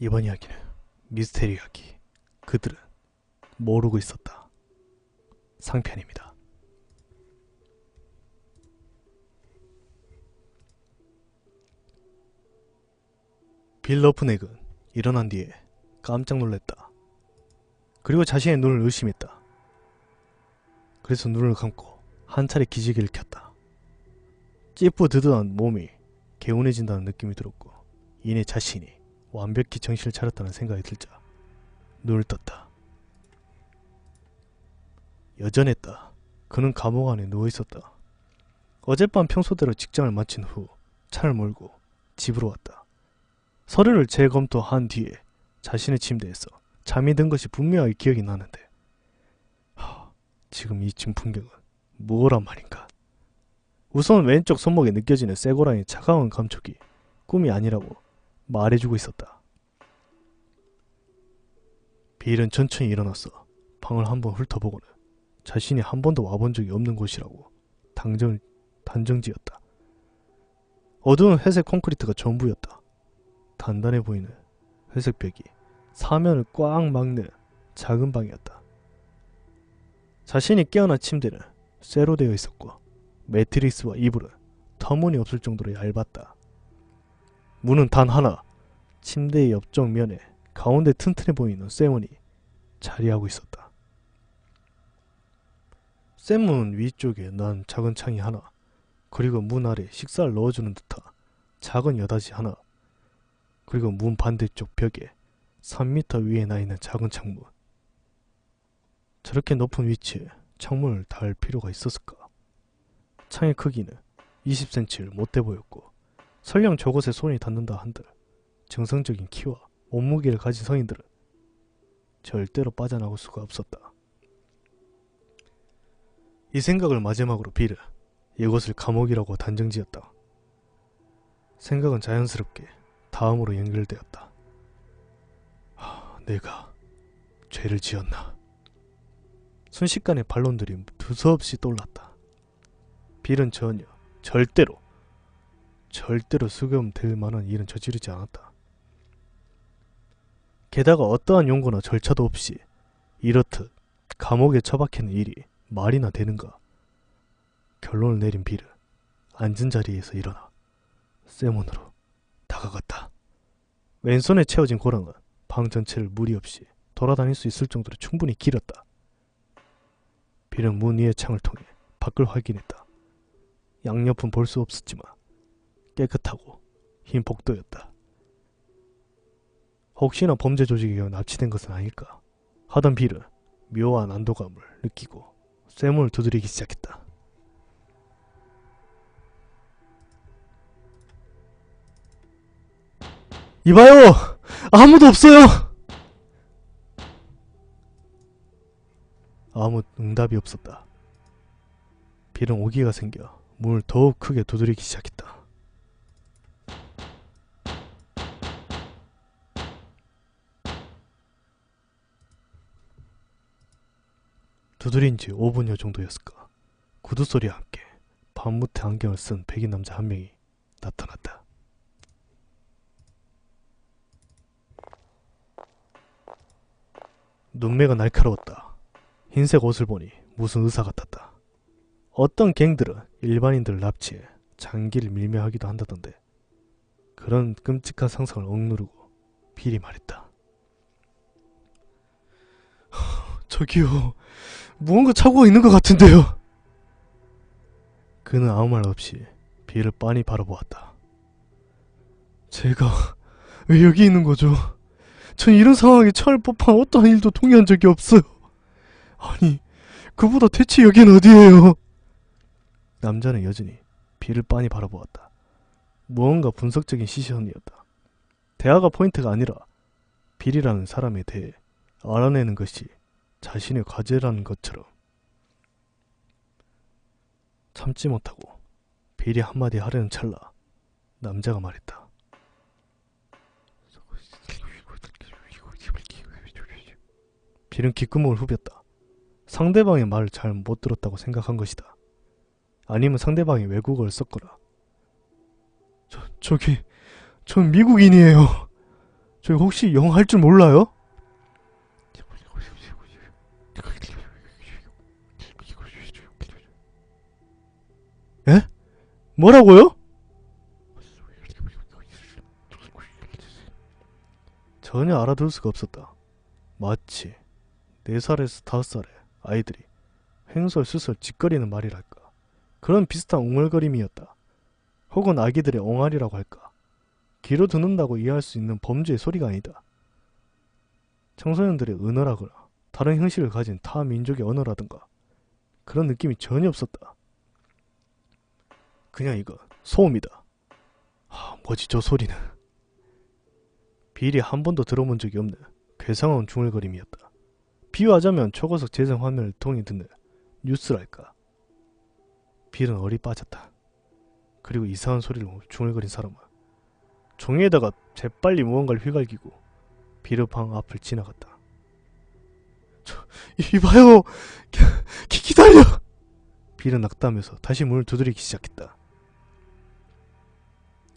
이번 이야기는 미스테리 이야기. 그들은 모르고 있었다. 상편입니다. 빌 러프넥은 일어난 뒤에 깜짝 놀랐다. 그리고 자신의 눈을 의심했다. 그래서 눈을 감고 한 차례 기지개를 켰다. 찌뿌드드한 몸이 개운해진다는 느낌이 들었고 이내 자신이 완벽히 정신을 차렸다는 생각이 들자 눈을 떴다. 여전했다. 그는 감옥 안에 누워있었다. 어젯밤 평소대로 직장을 마친 후 차를 몰고 집으로 왔다. 서류를 재검토한 뒤에 자신의 침대에서 잠이 든 것이 분명하게 기억이 나는데 하, 지금 이집 풍경은 뭐란 말인가? 우선 왼쪽 손목에 느껴지는 쇠고랑의 차가운 감촉이 꿈이 아니라고 말해주고 있었다. 빌은 천천히 일어나서 방을 한번 훑어보고는 자신이 한 번도 와본 적이 없는 곳이라고 당정, 단정지었다. 어두운 회색 콘크리트가 전부였다. 단단해 보이는 회색 벽이 사면을 꽉 막는 작은 방이었다. 자신이 깨어난 침대는 쇠로 되어 있었고 매트리스와 이불은 터무니없을 정도로 얇았다. 문은 단 하나. 침대의 옆쪽 면에 가운데 튼튼해 보이는 쇠문이 자리하고 있었다. 쇠문 위쪽에 난 작은 창이 하나, 그리고 문 아래 식사를 넣어주는 듯한 작은 여닫이 하나, 그리고 문 반대쪽 벽에 3m 위에 나 있는 작은 창문. 저렇게 높은 위치에 창문을 달 필요가 있었을까? 창의 크기는 20cm를 못돼 보였고 설령 저곳에 손이 닿는다 한들 정상적인 키와 몸무게를 가진 성인들은 절대로 빠져나올 수가 없었다. 이 생각을 마지막으로 빌은 이곳을 감옥이라고 단정지었다. 생각은 자연스럽게 다음으로 연결되었다. 하, 내가 죄를 지었나? 순식간에 반론들이 두서없이 떠올랐다. 빌은 전혀 절대로 절대로 수금될 만한 일은 저지르지 않았다. 게다가 어떠한 용고나 절차도 없이 이렇듯 감옥에 처박히는 일이 말이나 되는가? 결론을 내린 빌은 앉은 자리에서 일어나 쇠문으로 다가갔다. 왼손에 채워진 고랑은 방 전체를 무리 없이 돌아다닐 수 있을 정도로 충분히 길었다. 빌은 문 위의 창을 통해 밖을 확인했다. 양옆은 볼 수 없었지만 깨끗하고 흰 복도였다. 혹시나 범죄 조직에 납치된 것은 아닐까 하던 빌은 묘한 안도감을 느끼고 쇠문을 두드리기 시작했다. 이봐요! 아무도 없어요! 아무 응답이 없었다. 빌은 오기가 생겨 문을 더욱 크게 두드리기 시작했다. 두드린 지 5분여 정도였을까. 구두 소리와 함께 밤무태 안경을 쓴 백인 남자 한 명이 나타났다. 눈매가 날카로웠다. 흰색 옷을 보니 무슨 의사 같았다. 어떤 갱들은 일반인들을 납치해 장기를 밀매하기도 한다던데 그런 끔찍한 상상을 억누르고 비리 말했다. 저기요, 무언가 차고가 있는 것 같은데요. 그는 아무 말 없이 비를 빤히 바라보았다. 제가 왜 여기 있는 거죠? 전 이런 상황에 처할 법한 어떠한 일도 동의한 적이 없어요. 아니, 그보다 대체 여긴 어디예요? 남자는 여전히 비를 빤히 바라보았다. 무언가 분석적인 시선이었다. 대화가 포인트가 아니라 빌이라는 사람에 대해 알아내는 것이 자신의 과제라는 것처럼 참지 못하고 빌이 한마디 하려는 찰나 남자가 말했다. 빌은 귓구멍을 후볐다. 상대방의 말을 잘 못 들었다고 생각한 것이다. 아니면 상대방이 외국어를 썼거나 저, 저기 전 미국인이에요. 저 혹시 영어 할 줄 몰라요? 예? 뭐라고요? 전혀 알아들을 수가 없었다. 마치 4살에서 5살의 아이들이 횡설수설 짓거리는 말이랄까. 그런 비슷한 웅얼거림이었다. 혹은 아기들의 옹알이라고 할까. 귀로 듣는다고 이해할 수 있는 범죄의 소리가 아니다. 청소년들의 은어라거나 다른 형식을 가진 타 민족의 언어라든가 그런 느낌이 전혀 없었다. 그냥 이거 소음이다. 하, 뭐지 저 소리는. 빌이 한 번도 들어본 적이 없는 괴상한 중얼거림이었다. 비유하자면 초고속 재생 화면을 통해 듣는 뉴스랄까. 빌은 어리 빠졌다. 그리고 이상한 소리로 중얼거린 사람은 종이에다가 재빨리 무언가를 휘갈기고 비르 방 앞을 지나갔다. 저, 이봐요! 기, 기다려! 빌은 낙담해서 다시 문을 두드리기 시작했다.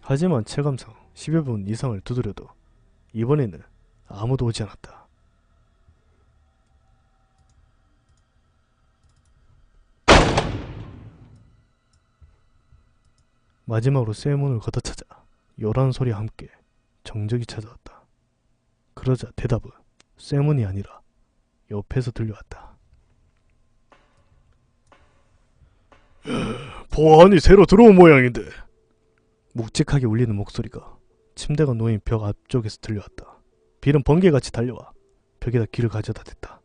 하지만 체감상 10여 분 이상을 두드려도 이번에는 아무도 오지 않았다. 마지막으로 쇠 문을 걷어차자 요란 소리와 함께 정적이 찾아왔다. 그러자 대답은 쇠문이 아니라 옆에서 들려왔다. 보안이 새로 들어온 모양인데 묵직하게 울리는 목소리가 침대가 놓인 벽 앞쪽에서 들려왔다. 빌은 번개같이 달려와 벽에다 귀를 가져다 댔다.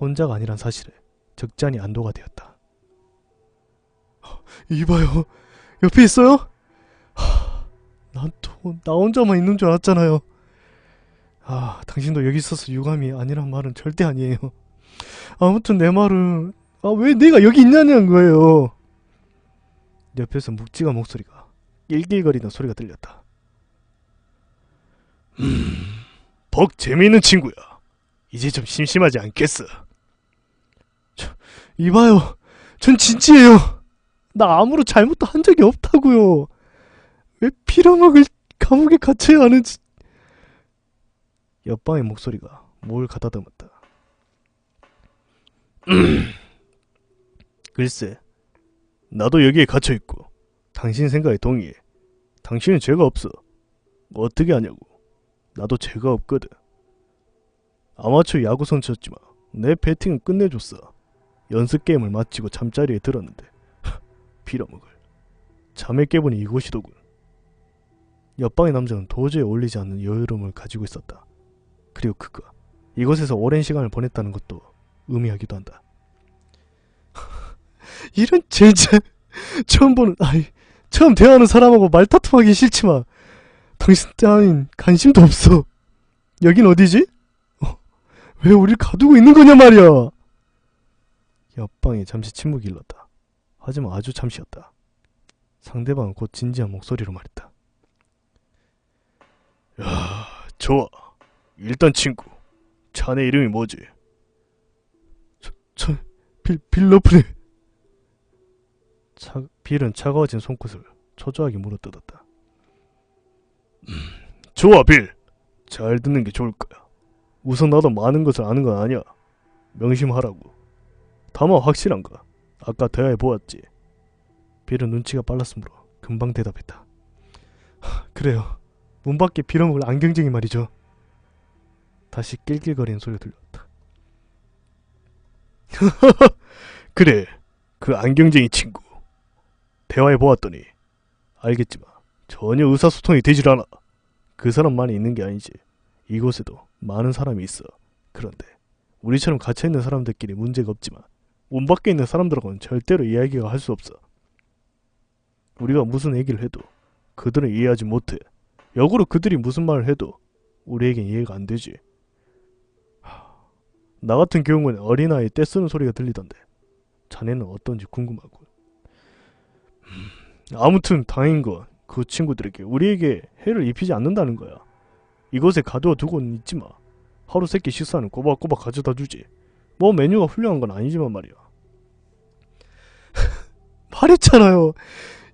혼자가 아니란 사실에 적잖이 안도가 되었다. 이봐요. 옆에 있어요? 난 또 나 혼자만 있는 줄 알았잖아요. 아, 당신도 여기 있어서 유감이 아니란 말은 절대 아니에요. 아무튼 내 말은 아, 왜 내가 여기 있냐는 거예요. 옆에서 묵직한 목소리가 낄낄거리는 소리가 들렸다. 음, 벅 재미있는 친구야. 이제 좀 심심하지 않겠어? 저, 이봐요. 전 진지해요. 나 아무런 잘못도 한 적이 없다고요. 왜 피라막을 감옥에 갇혀야 하는지. 옆방의 목소리가 뭘 가다듬었다. 글쎄, 나도 여기에 갇혀 있고 당신 생각에 동의해. 당신은 죄가 없어. 어떻게 하냐고. 나도 죄가 없거든. 아마추어 야구 선수였지만 내 배팅은 끝내줬어. 연습 게임을 마치고 잠자리에 들었는데 빌어먹을. 잠에 깨보니 이곳이더군. 옆방의 남자는 도저히 어울리지 않는 여유로움을 가지고 있었다. 그리고 그가 이곳에서 오랜 시간을 보냈다는 것도 의미하기도 한다. 이런 진짜 처음 보는 아이 처음 대화하는 사람하고 말다툼하기 싫지만 당신 따윈 관심도 없어. 여긴 어디지? 어, 왜 우릴 가두고 있는 거냐 말이야. 옆방이 잠시 침묵이 일렀다. 하지만 아주 잠시였다. 상대방은 곧 진지한 목소리로 말했다. 야, 좋아. 일단 친구. 자네 이름이 뭐지? 저, 저, 빌, 빌러프네. 차, 빌은 차가워진 손끝을 초조하게 물어뜯었다. 음, 좋아, 빌. 잘 듣는 게 좋을 거야. 우선 나도 많은 것을 아는 건 아니야. 명심하라고. 다만 확실한가? 아까 대화해 보았지. 빌은 눈치가 빨랐으므로 금방 대답했다. 하, 그래요. 문 밖에 빌어먹을 안경쟁이 말이죠. 다시 낄낄거리는 소리가 들렸다. 그래, 그 안경쟁이 친구. 대화해 보았더니 알겠지만 전혀 의사소통이 되질 않아. 그 사람만이 있는 게 아니지. 이곳에도 많은 사람이 있어. 그런데 우리처럼 갇혀 있는 사람들끼리 문제가 없지만 문 밖에 있는 사람들하고는 절대로 이야기가 할 수 없어. 우리가 무슨 얘기를 해도 그들은 이해하지 못해. 역으로 그들이 무슨 말을 해도 우리에겐 이해가 안 되지. 하, 나 같은 경우는 어린아이 떼쓰는 소리가 들리던데 자네는 어떤지 궁금하고. 음, 아무튼 다행인 건 그 친구들에게 우리에게 해를 입히지 않는다는 거야. 이곳에 가두어 두고는 있지 마. 하루 세끼 식사는 꼬박꼬박 가져다 주지. 뭐 메뉴가 훌륭한 건 아니지만 말이야. 말했잖아요.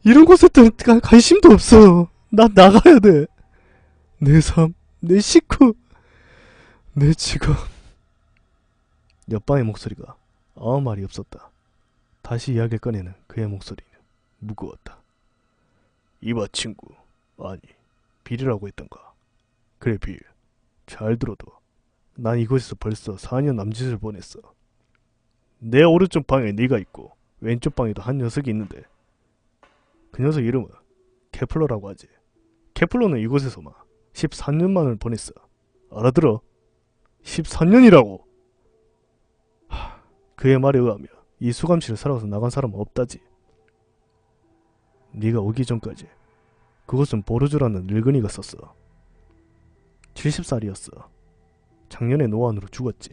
이런 곳에 또 관심도 없어요. 나 나가야 돼. 내 삶, 내 식구 내 직업 옆방의 목소리가 아무 말이 없었다. 다시 이야기를 꺼내는 그의 목소리는 무거웠다. 이봐 친구. 아니 빌이라고 했던가. 그래 빌. 잘 들어도 난 이곳에서 벌써 4년 남짓을 보냈어. 내 오른쪽 방에 네가 있고 왼쪽 방에도 한 녀석이 있는데. 그 녀석 이름은 케플러라고 하지. 케플러는 이곳에서만 14년만을 보냈어. 알아들어. 14년이라고. 그의 말에 의하면 이 수감실에 살아서 나간 사람은 없다지 네가 오기 전까지 그것은 보르주라는 늙은이가 썼어. 70살이었어. 작년에 노안으로 죽었지.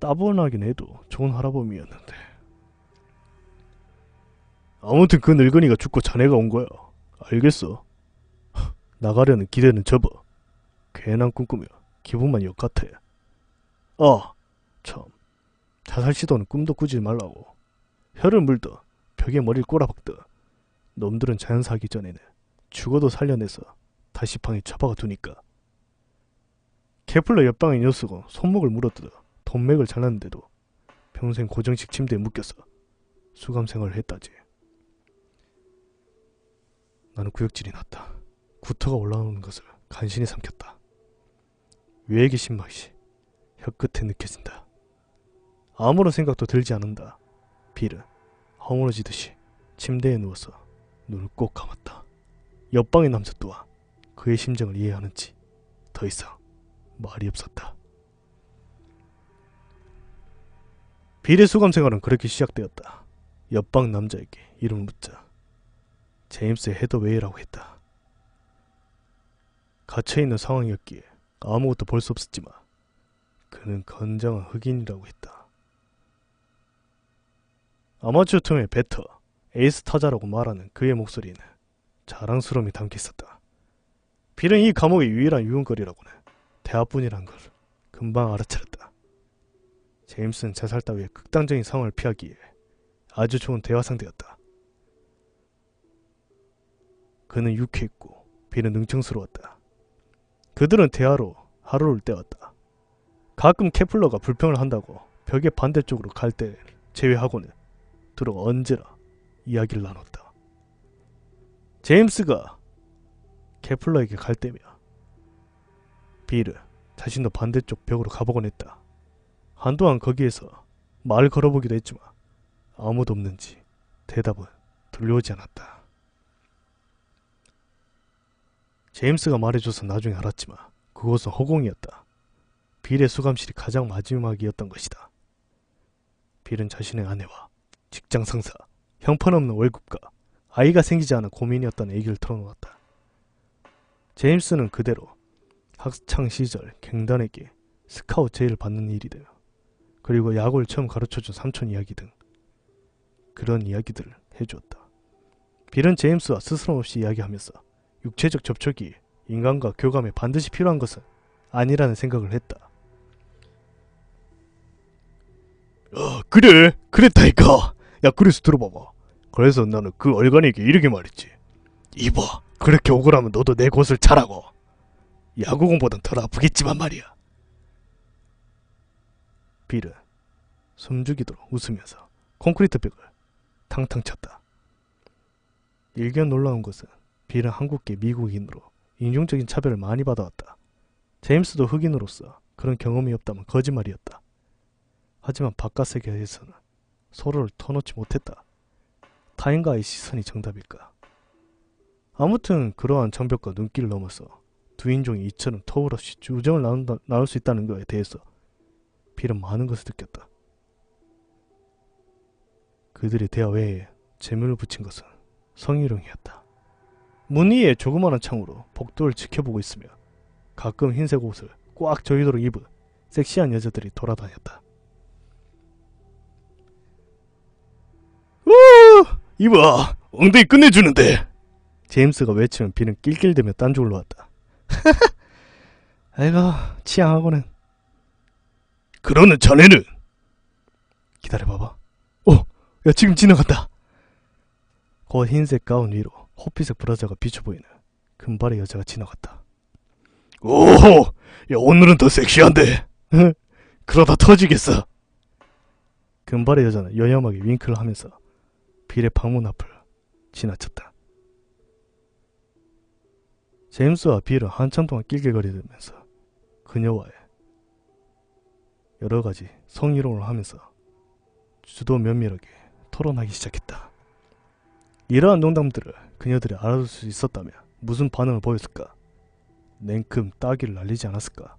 따분하긴 해도 좋은 할아버지였는데. 아무튼 그 늙은이가 죽고 자네가 온 거야. 알겠어. 나가려는 기대는 접어. 괜한 꿈꾸며 기분만 역같아. 아, 참. 자살 시도는 꿈도 꾸지 말라고. 혀를 물더 벽에 머리를 꼬라박더 놈들은 자연사하기 전에는 죽어도 살려내서 다시 방에 처박아 두니까. 케플러 옆방의 녀석은 손목을 물어뜯어 돈맥을 잘랐는데도 평생 고정식 침대에 묶여서 수감 생활을 했다지. 나는 구역질이 났다. 구토가 올라오는 것을 간신히 삼켰다. 외액의 신맛이 혀끝에 느껴진다. 아무런 생각도 들지 않는다. 빌은 허물어지듯이 침대에 누워서 눈을 꼭 감았다. 옆방의 남자 또한 그의 심정을 이해하는지 더 이상 말이 없었다. 빌의 수감 생활은 그렇게 시작되었다. 옆방 남자에게 이름을 묻자 제임스 헤더웨이라고 했다. 갇혀있는 상황이었기에 아무것도 볼 수 없었지만 그는 건장한 흑인이라고 했다. 아마추어 틈의 배터, 에이스 타자라고 말하는 그의 목소리에는 자랑스러움이 담겨 있었다. 빌은 이 감옥의 유일한 유흥거리라고는 대화뿐이란 걸 금방 알아차렸다. 제임스는 자살 따위의 극단적인 상황을 피하기에 아주 좋은 대화 상대였다. 그는 유쾌했고 빌은 능청스러웠다. 그들은 대화로 하루를 때웠다. 가끔 케플러가 불평을 한다고 벽의 반대쪽으로 갈 때 제외하고는 들어 언제나 이야기를 나눴다. 제임스가 케플러에게 갈 때면 빌은 자신도 반대쪽 벽으로 가보곤 했다. 한동안 거기에서 말을 걸어보기도 했지만 아무도 없는지 대답은 들려오지 않았다. 제임스가 말해줘서 나중에 알았지만 그곳은 허공이었다. 빌의 수감실이 가장 마지막이었던 것이다. 빌은 자신의 아내와 직장 상사, 형편없는 월급과 아이가 생기지 않아 고민이었던 얘기를 털어놓았다. 제임스는 그대로 학창 시절 갱단에게 스카웃 제의를 받는 일이 되며 그리고 야구를 처음 가르쳐준 삼촌 이야기 등 그런 이야기들을 해주었다. 빌은 제임스와 스스럼 없이 이야기하면서 육체적 접촉이 인간과 교감에 반드시 필요한 것은 아니라는 생각을 했다. 어, 그래, 그랬다니까. 야, 그래서 들어봐봐. 그래서 나는 그 얼간에게 이렇게 말했지. 이봐, 그렇게 억울하면 너도 내 곳을 차라고. 야구공보단 덜 아프겠지만 말이야. 빌은 숨죽이도록 웃으면서 콘크리트 벽을 탕탕 쳤다. 일견 놀라운 것은 빌은 한국계 미국인으로 인종적인 차별을 많이 받아왔다. 제임스도 흑인으로서 그런 경험이 없다면 거짓말이었다. 하지만 바깥 세계에서는 서로를 터놓지 못했다. 타인과의 시선이 정답일까? 아무튼 그러한 장벽과 눈길을 넘어서 두 인종이 이처럼 터울 없이 주정을 나눈다, 나눌 수 있다는 것에 대해서 빌은 많은 것을 느꼈다. 그들의 대화 외에 재물을 붙인 것은 성희롱이었다. 문 위에 조그마한 창으로 복도를 지켜보고 있으며 가끔 흰색 옷을 꽉 조이도록 입은 섹시한 여자들이 돌아다녔다. 이봐, 엉덩이 끝내주는데. 제임스가 외치면 비는 낄낄대며 딴쪽을 놓았다. 아이고, 취향하고는. 그러는 자네는? 기다려봐봐. 어, 야, 지금 지나간다. 곧 흰색 가운 위로 호피색 브라자가 비쳐 보이는 금발의 여자가 지나갔다. 오, 야 오늘은 더 섹시한데. 그러다 터지겠어. 금발의 여자는 여염하게 윙크를 하면서 빌의 방문 앞을 지나쳤다. 제임스와 빌은 한참 동안 낄낄거리면서 그녀와의 여러 가지 성희롱을 하면서 주도 면밀하게 토론하기 시작했다. 이러한 농담들을 그녀들이 알아둘 수 있었다면 무슨 반응을 보였을까? 냉큼 따귀를 날리지 않았을까?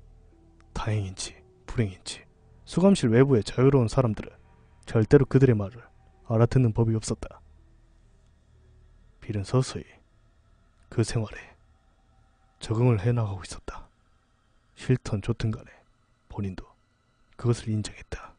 다행인지 불행인지 수감실 외부의 자유로운 사람들은 절대로 그들의 말을 알아듣는 법이 없었다. 빌은 서서히 그 생활에 적응을 해나가고 있었다. 싫던 좋든 간에 본인도 그것을 인정했다.